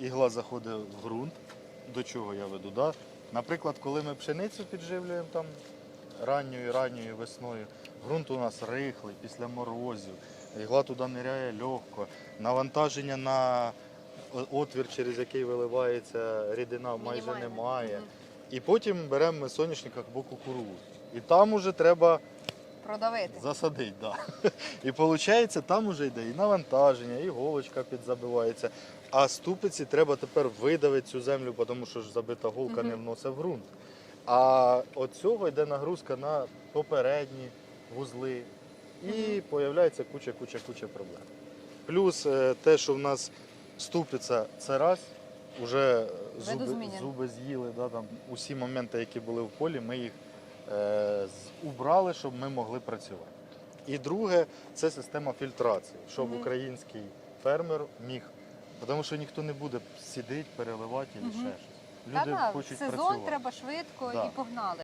Ігла заходить в ґрунт. До чого я веду? Да? Наприклад, коли ми пшеницю підживлюємо там ранньою, ранньою весною, ґрунт у нас рихлий після морозів, ігла туди ниряє легко, навантаження на отвір, через який виливається рідина, майже немає. І потім беремо ми соняшник або кукурудзу. І там уже треба Продавити. засадити. Да. І виходить, там вже йде і навантаження, і голочка підзабивається. А ступиці треба тепер видавити цю землю, тому що ж забита голка не Мгм. вносить в ґрунт. А от цього йде нагрузка на попередні вузли. І з'являється куча, куча, куча проблем. Плюс е, те, що в нас ступиця це раз, вже зуби, зуби з'їли, да, там, усі моменти, які були в полі, ми їх е, убрали, щоб ми могли працювати. І друге, це система фільтрації, щоб український фермер міг, тому що ніхто не буде сидіти, переливати і ще щось. Люди хочуть сезон працювати. треба швидко Да. і погнали.